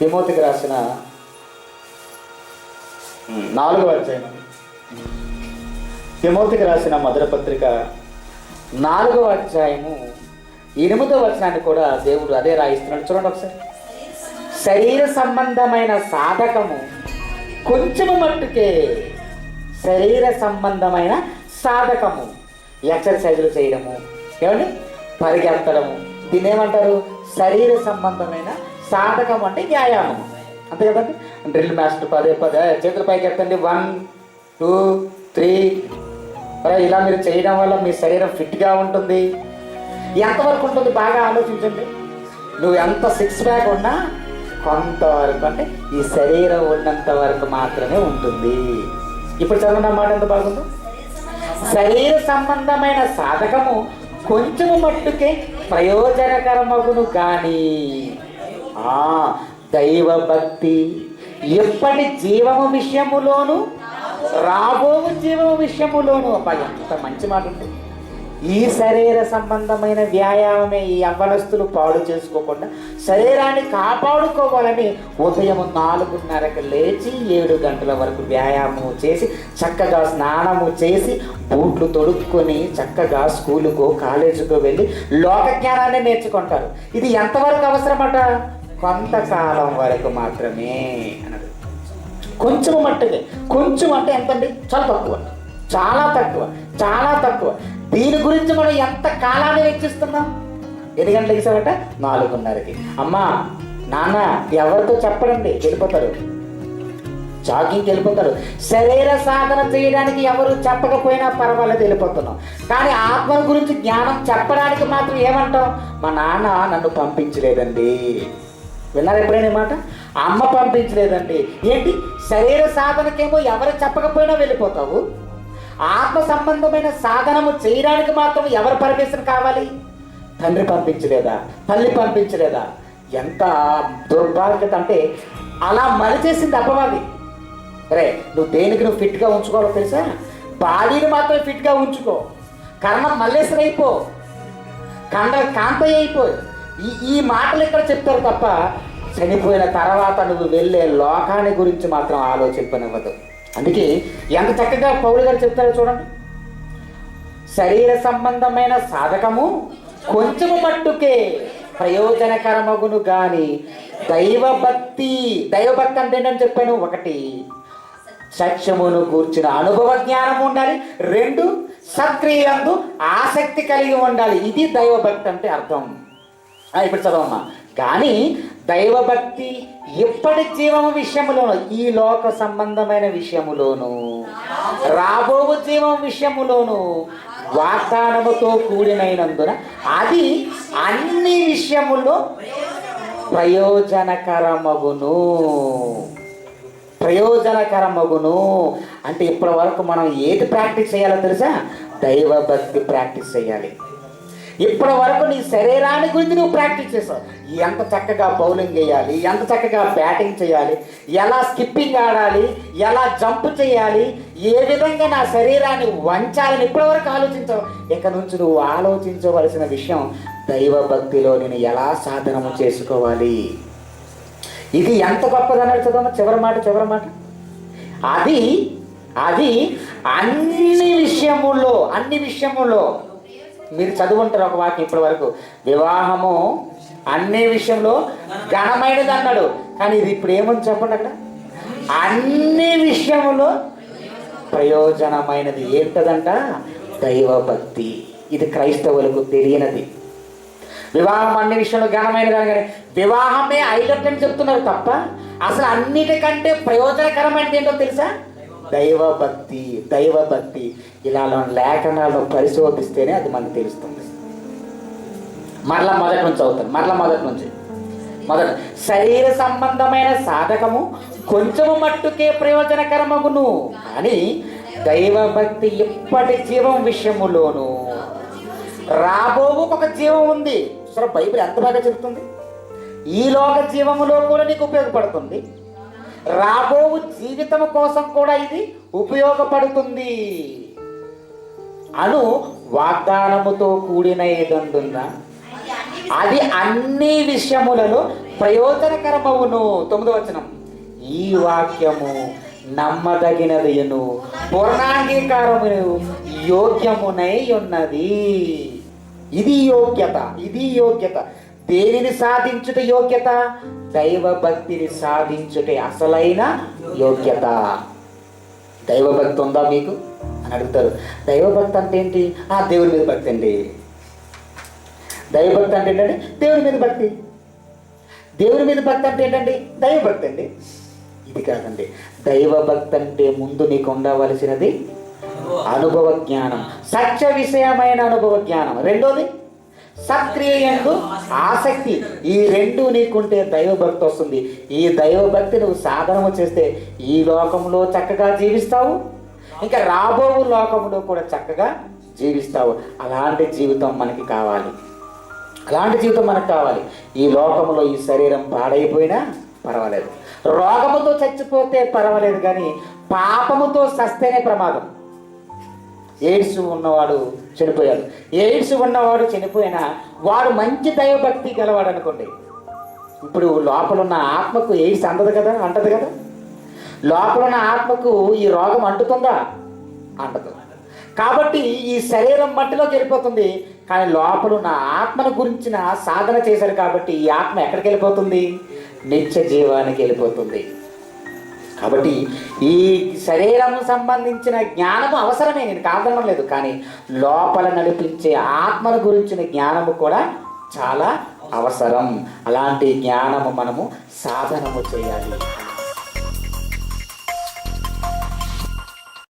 తిమోతికి రాసిన నాలుగవ అధ్యాయం. తిమోతికి రాసిన మొదటి పత్రిక నాలుగవ అధ్యాయము ఎనిమిదవ వచనాన్ని కూడా దేవుడు అదే రాయిస్తున్నాడు. చూడండి ఒకసారి. శరీర సంబంధమైన సాధకము కొంచెము మట్టుకే శరీర సంబంధమైన సాధకము. ఎక్సర్సైజులు చేయడము. ఏమండి? పరిగెత్తడము. దీన్ని ఏమంటారు? శరీర సంబంధమైన సాధకం అంటే వ్యాయామం. అంతే కదండి డ్రిల్ మాస్టర్ పదే పదే చేతుల పైకి ఎత్తండి. One two three. ఇలా మీరు చేయడం వల్ల మీ శరీరం ఫిట్గా ఉంటుంది. ఎంతవరకు ఉంటుంది? బాగా ఆలోచించండి. నువ్వు ఎంత సిక్స్ ప్యాక్ ఉన్నా కొంతవరకు అంటే ఈ శరీరం ఉన్నంత వరకు మాత్రమే ఉంటుంది. ఇప్పుడు చదవండి మాట ఎంత బాగుందో. శరీర సంబంధమైన సాధకము కొంచెము మట్టుకే ప్రయోజనకరమగును కానీ ఆ దైవ భక్తి ఎప్పటి జీవము విషయములోను? రాబోవు జీవము విషయములోను. అబ్బా ఎంత మంచి మాట ఉంది. ఈ శరీర సంబంధమైన వ్యాయామమే ఈ అవ్వనస్తులు పాడు చేసుకోకుండా శరీరాన్ని కాపాడుకోవాలని ఉదయం నాలుగున్నరకు లేచి ఏడు గంటల వరకు వ్యాయామం చేసి చక్కగా స్నానము చేసి బూట్లు తొడుక్కొని చక్కగా స్కూలుకో కాలేజీకో వెళ్ళి లోక జ్ఞానాన్ని నేర్చుకుంటారు. ఇది ఎంతవరకు అవసరమట? కొంతకాలం వరకు మాత్రమే అన్నాడు కొంచెం మట్టుకే కొంచెం అంటే ఎంతండి? చాలా తక్కువ. చాలా తక్కువ చాలా తక్కువ. దీని గురించి మనం ఎంత కాలాన్ని వెచ్చిస్తున్నాం? ఎన్ని గంటలకి సరట నాలుగున్నరకి. అమ్మా నాన్న ఎవరితో చెప్పడండి? వెళ్ళిపోతారు. జాగింగ్కి వెళ్ళిపోతారు. శరీర సాధన చేయడానికి ఎవరు చెప్పకపోయినా పర్వాలేదు వెళ్ళిపోతున్నాం. కానీ ఆత్మ గురించి జ్ఞానం చెప్పడానికి మాత్రం ఏమంటాం? మా నాన్న నన్ను పంపించలేదండి. విన్నారు ఎప్పుడైనా మాట? అమ్మ పంపించలేదండి. ఏంటి? శరీర సాధనకేమో ఎవరు చెప్పకపోయినా వెళ్ళిపోతావు. ఆత్మ సంబంధమైన సాధనము చేయడానికి మాత్రం ఎవరు పర్మిషన్ కావాలి? తండ్రి పంపించలేదా? తల్లి పంపించలేదా? ఎంత దుర్భాగ్యత అంటే అలా మలిచేసింది అపవాది. రే నువ్వు దేనికి నువ్వు ఫిట్గా ఉంచుకోవాలో తెలుసా? బాడీని మాత్రం ఫిట్గా ఉంచుకో. కర్ణ మల్లేశ్వర అయిపో కండ కాంతయ్య అయిపోయి. ఈ ఈ మాటలు ఇక్కడ చెప్తారు తప్ప చనిపోయిన తర్వాత నువ్వు వెళ్ళే లోకాన్ని గురించి మాత్రం ఆలోచింపనివ్వదు. అందుకే ఎంత చక్కగా పౌలు గారు చెప్తారో చూడండి. శరీర సంబంధమైన సాధకము కొంచెము మట్టుకే ప్రయోజనకరమగును గాని దైవభక్తి దైవభక్తి అంటే ఏంటని చెప్పాను? ఒకటి సత్యమును కూర్చిన అనుభవ జ్ఞానం ఉండాలి. రెండు సక్రియందు ఆసక్తి కలిగి ఉండాలి. ఇది దైవభక్తి అంటే అర్థం. ఇప్పుడు చదవమ్మా. కానీ దైవభక్తి ఎప్పటి జీవం విషయములోను ఈ లోక సంబంధమైన విషయములోను రాబో జీవం విషయములోను వాగ్దానముతో కూడినైనందున అది అన్ని విషయములో ప్రయోజనకరమగును. ప్రయోజనకరమగును. అంటే ఇప్పటి వరకు మనం ఏది ప్రాక్టీస్ చేయాలో తెలుసా? దైవభక్తి ప్రాక్టీస్ చేయాలి. ఇప్పటి వరకు నీ శరీరాన్ని గురించి నువ్వు ప్రాక్టీస్ చేసావు. ఎంత చక్కగా బౌలింగ్ చేయాలి ఎంత చక్కగా బ్యాటింగ్ చేయాలి ఎలా స్కిప్పింగ్ ఆడాలి ఎలా జంప్ చేయాలి ఏ విధంగా నా శరీరాన్ని వంచాలని ఇప్పటివరకు ఆలోచించావు. ఇక నుంచి నువ్వు ఆలోచించవలసిన విషయం దైవభక్తిలో నేను ఎలా సాధనము చేసుకోవాలి? ఇది ఎంత గొప్పదన్నాడు చదవమ్మా చివరి మాట చివరి మాట. అది అది అన్ని విషయముల్లో అన్ని విషయముల్లో మీరు చదువుంటారు ఒక వాక్యం ఇప్పటి వరకు. వివాహము అన్ని విషయంలో ఘనమైనది అన్నాడు. కానీ ఇది ఇప్పుడు ఏమని చెప్పండి అక్కడ? అన్ని విషయంలో ప్రయోజనమైనది ఏంటదంట? దైవభక్తి. ఇది క్రైస్తవులకు తెలియనది. వివాహం అన్ని విషయంలో ఘనమైనది కానీ వివాహమే హైలైట్ చెప్తున్నారు తప్ప అసలు అన్నిటికంటే ప్రయోజనకరమైనది ఏంటో తెలుసా? దైవభక్తి దైవభక్తి. ఇలా లేఖనాలను పరిశోధిస్తేనే అది మనకు తెలుస్తుంది. మరలా మొదటి నుంచి అవుతాను మరలా మొదటి నుంచి. మొదట. శరీర సంబంధమైన సాధకము కొంచెము మట్టుకే ప్రయోజనకరమగును. కానీ దైవభక్తి ఇప్పటి జీవం విషయములోను రాబోవు ఒక జీవం ఉంది. సరే బైబిల్ ఎంత బాగా చెప్తుంది? ఈ లోక జీవములో కూడా నీకు ఉపయోగపడుతుంది. రాబోవు జీవితం కోసం కూడా ఇది ఉపయోగపడుతుంది. అను వాగ్దానముతో కూడిన ఏదంటుందా అది అన్ని విషయములలో ప్రయోజనకరమవును. తొమ్మిదో వచనం. ఈ వాక్యము నమ్మదగినదియును పూర్ణాంగీకారమును యోగ్యమునై ఉన్నది. ఇది యోగ్యత ఇది యోగ్యత. దేనిని సాధించుట యోగ్యత? దైవ భక్తిని సాధించుటే అసలైన యోగ్యత. దైవభక్తి ఉందా మీకు? అని అడుగుతారు. దైవభక్తి అంటే ఏంటి? ఆ దేవుని మీద భక్తి అండి. దైవభక్తి అంటే ఏంటండి దేవుని మీద భక్తి. దేవుని మీద భక్తి అంటే ఏంటండి? దైవభక్తి అండి. ఇది కాదండి. దైవభక్తి అంటే ముందు నీకు ఉండవలసినది అనుభవ జ్ఞానం. సత్య విషయమైన అనుభవ జ్ఞానం. రెండోది? సక్రియందు ఆసక్తి. ఈ రెండు నీకుంటే దైవభక్తి వస్తుంది. ఈ దైవభక్తి నువ్వు సాధనము చేస్తే ఈ లోకంలో చక్కగా జీవిస్తావు. ఇంకా రాబో లోకంలో కూడా చక్కగా జీవిస్తావు. అలాంటి జీవితం మనకి కావాలి. అలాంటి జీవితం మనకు కావాలి. ఈ లోకంలో ఈ శరీరం పాడైపోయినా పర్వాలేదు. రోగముతో చచ్చిపోతే పర్వాలేదు కానీ పాపముతో సస్తేనే ప్రమాదం. ఎయిడ్స్ ఉన్నవాడు చనిపోయాడు. ఎయిడ్స్ ఉన్నవాడు చనిపోయినా వాడు మంచి దైవభక్తి గలవాడు అనుకోండి. ఇప్పుడు లోపల ఉన్న ఆత్మకు ఎయిడ్స్ అందదు కదా అంటది కదా? లోపల ఉన్న ఆత్మకు ఈ రోగం అంటుతుందా? అంటదు. కాబట్టి ఈ శరీరం మట్టిలోకి వెళ్ళిపోతుంది. కానీ లోపల ఉన్న ఆత్మను గురించిన సాధన చేశారు కాబట్టి ఈ ఆత్మ ఎక్కడికి వెళ్ళిపోతుంది? నిత్య జీవానికి వెళ్ళిపోతుంది. కాబట్టి ఈ శరీరం సంబంధించిన జ్ఞానము అవసరమే. నేను కాదనడం లేదు కానీ లోపల నడిపించే ఆత్మను గురించిన జ్ఞానము కూడా చాలా అవసరం. అలాంటి జ్ఞానము మనము సాధనము చేయాలి.